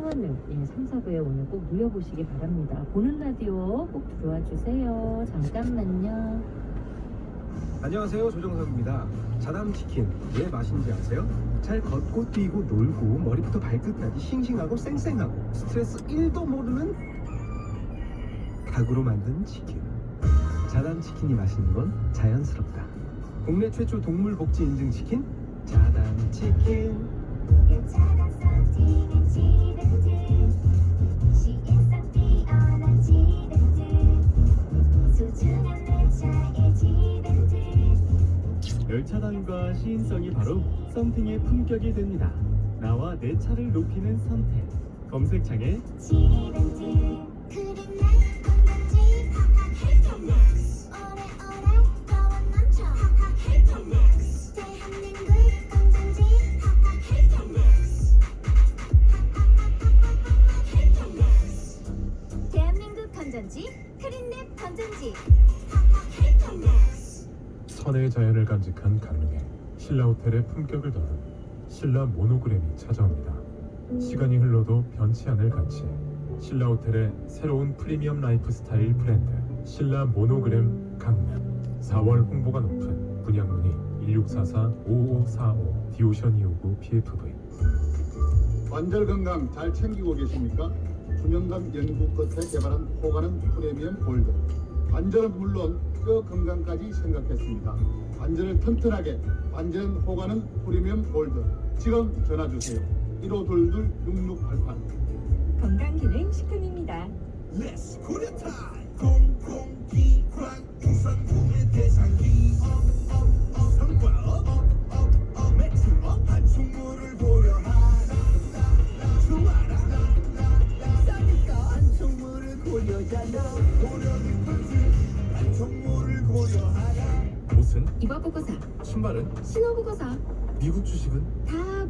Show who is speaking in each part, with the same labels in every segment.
Speaker 1: 성원을 예, 3, 4부에 오늘 꼭 누려보시기 바랍니다. 보는 라디오 꼭 들어와 주세요. 잠깐만요.
Speaker 2: 안녕하세요 조정석입니다 자담치킨 왜 맛인지 아세요? 잘 걷고 뛰고 놀고 머리부터 발끝까지 싱싱하고 쌩쌩하고 스트레스 1도 모르는 닭으로 만든 치킨 자담치킨이 맛있는 건 자연스럽다 국내 최초 동물복지 인증 치킨 자담치킨
Speaker 3: 열차단과 시인성이 바로 썸팅의 품격이 됩니다. 나와 내 차를 높이는 선택. 검색창에
Speaker 4: 선의 자연을 간직한 강릉에 신라 호텔의 품격을 더한 신라 모노그램이 찾아옵니다. 시간이 흘러도 변치 않을 가치. 신라 호텔의 새로운 프리미엄 라이프 스타일 브랜드 신라 모노그램 강릉. 4월 홍보가 높은 분양 문의 1644-5545 디오션 259 PFV.
Speaker 5: 관절 건강 잘 챙기고 계십니까? 수년간 연구 끝에 개발한 호가는 프리미엄 골드. 관절은 물론 뼈 건강까지 생각했습니다. 관절을 튼튼하게 관절은 호가는 프리미엄 골드. 지금 전화 주세요. 1522-6688.
Speaker 6: 건강 기능 식품입니다.
Speaker 7: Let's 구려타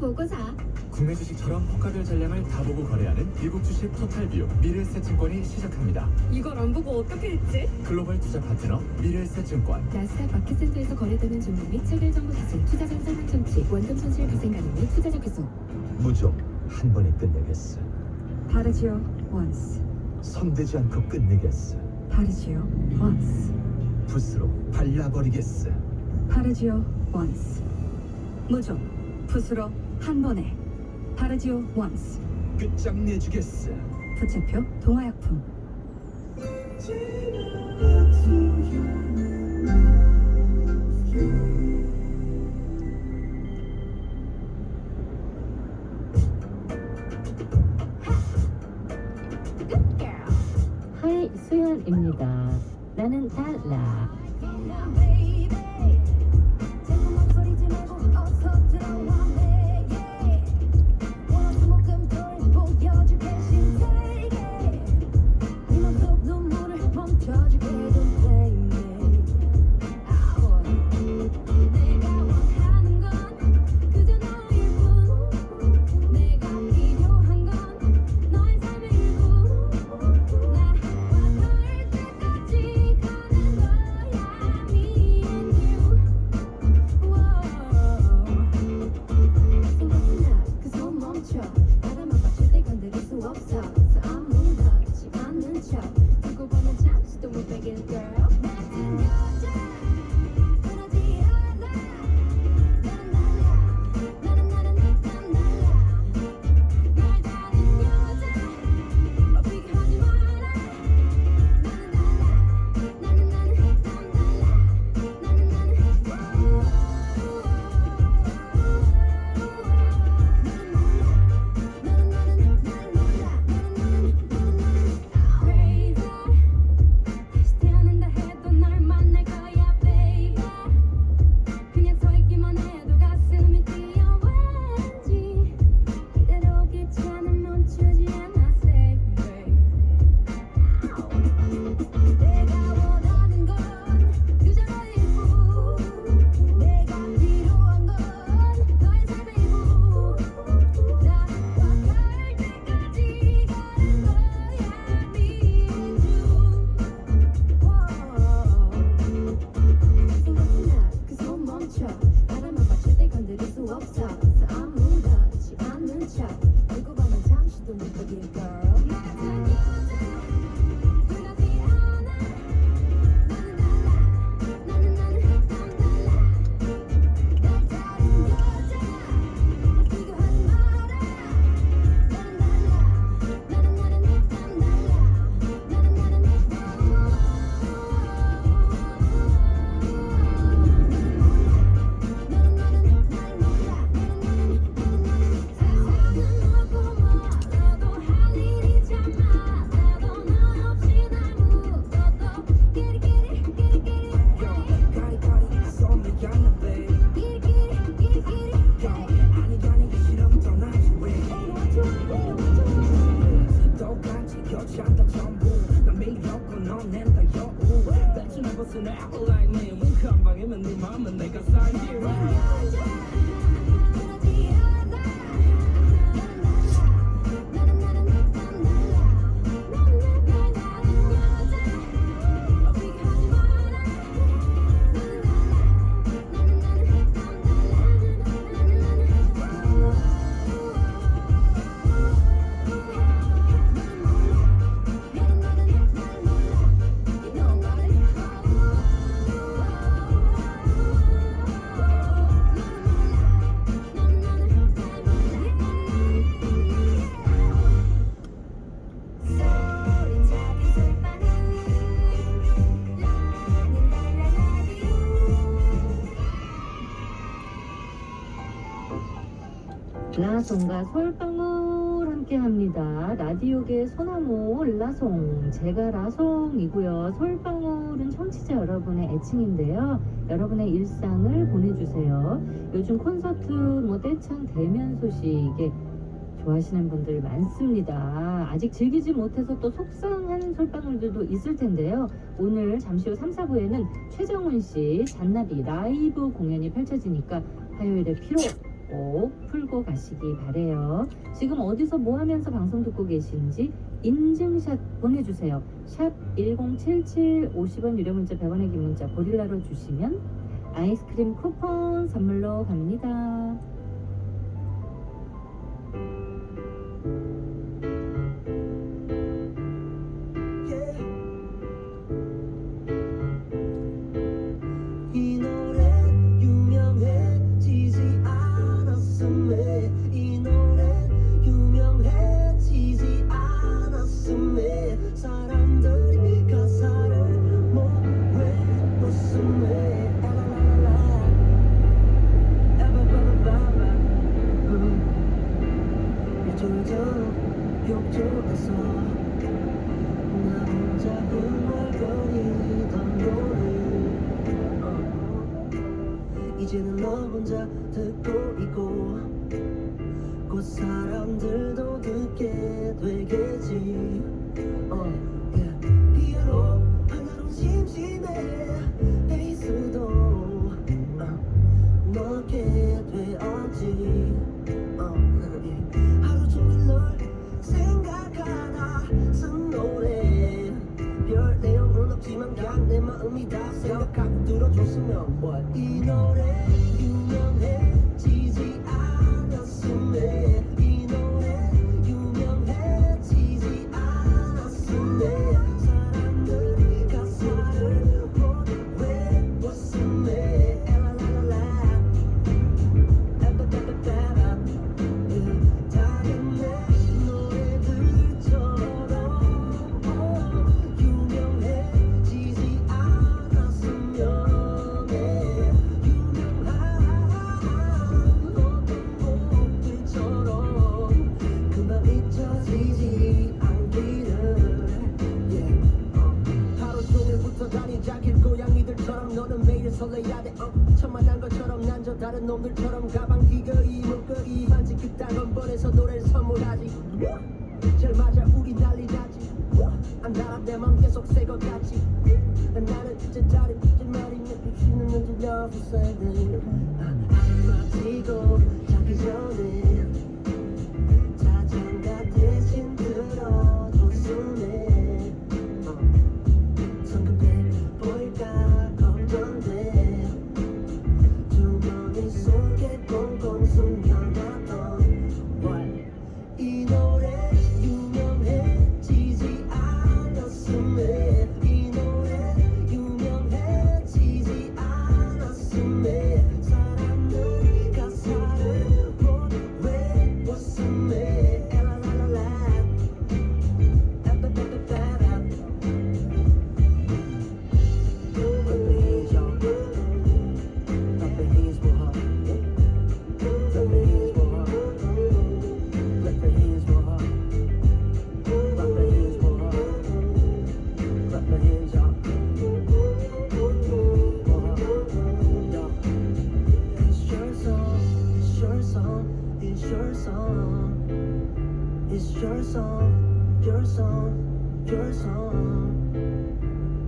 Speaker 6: 보고 사.
Speaker 3: 국내 주식처럼 호가별 전량을 다 보고 거래하는 미국 주식 토탈비움 미래에셋증권이 시작합니다.
Speaker 6: 이걸 안 보고 어떻게 했지?
Speaker 3: 글로벌 투자 파트너 미래에셋증권
Speaker 6: 나스닥 마켓센터에서 거래되는 종목 및 체결 정보 기준 투자자 설명 청취 원금 손실 발생 가능 및 투자자 교수.
Speaker 8: 무조 한 번에 끝내겠어.
Speaker 6: 바르지오 원스.
Speaker 8: 손대지 않고 끝내겠어.
Speaker 6: 바르지오 원스.
Speaker 8: 붓으로 발라버리겠어.
Speaker 6: 바르지오 원스. 무조 붓으로 한 번에. 바르지오 원스.
Speaker 8: 끝장내주겠어.
Speaker 6: 부채표 동화약품.
Speaker 1: 하이 수연입니다. 나는 달라.
Speaker 8: 방이면 네맘
Speaker 1: 라송과 서울방울 함께합니다. 라디오계 소나무 라송 제가 라송이고요. 서울방울은 청취자 여러분의 애칭인데요. 여러분의 일상을 보내주세요. 요즘 콘서트 뭐 떼창 대면 소식에 좋아하시는 분들 많습니다. 아직 즐기지 못해서 또 속상한 솔방울들도 있을 텐데요. 오늘 잠시 후 3, 4부에는 최정훈 씨 잔나비 라이브 공연이 펼쳐지니까 화요일의 피로 꼭 풀고 가시기 바래요. 지금 어디서 뭐 하면서 방송 듣고 계신지 인증샷 보내주세요. 샵 1077 50원 유료 문자 100원의 긴 문자 고릴라로 주시면 아이스크림 쿠폰 선물로 갑니다.
Speaker 9: 듣고 있고 곧 사람들도 듣게 되겠지 다른 놈들처럼 가방 귀걸이 목걸이 반지 그딴 번에서 노래를 선물하지. 제일 맞아 우리 난리 나지. 안 달아 내맘 계속 새거같이 나는 이제 다른 이제 말이 쉬는 눈질 여섯 살들 마치고 your song Your song Your song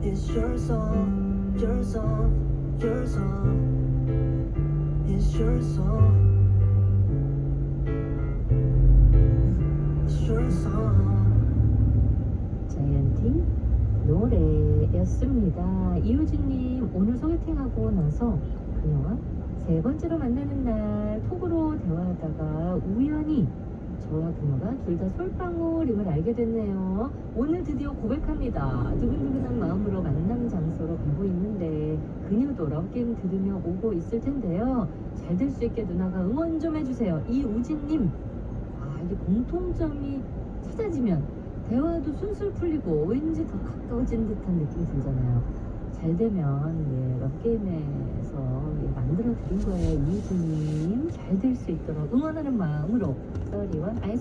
Speaker 9: It's your song, your song, your song. It's your song. It's your song.
Speaker 1: 자이언티 노래였습니다. 이효진님 오늘 소개팅하고 나서 그녀와 세 번째로 만나는 날 톡으로 대화하다가 우연히 저와 그녀가 둘 다 솔방울임을 알게 됐네요. 오늘 드디어 고백합니다. 두근두근한 마음으로 만남 장소로 가고 있는데 그녀도 러브게임 들으며 오고 있을 텐데요. 잘 될 수 있게 누나가 응원 좀 해주세요. 이우진님 아 이게 공통점이 찾아지면 대화도 술술 풀리고 왠지 더 가까워진 듯한 느낌 들잖아요. 잘 되면 예, 럽게임에서 예, 만들어 드린 거예요. 이우진님 잘 될 수 있도록 응원하는 마음으로 써리와 아이스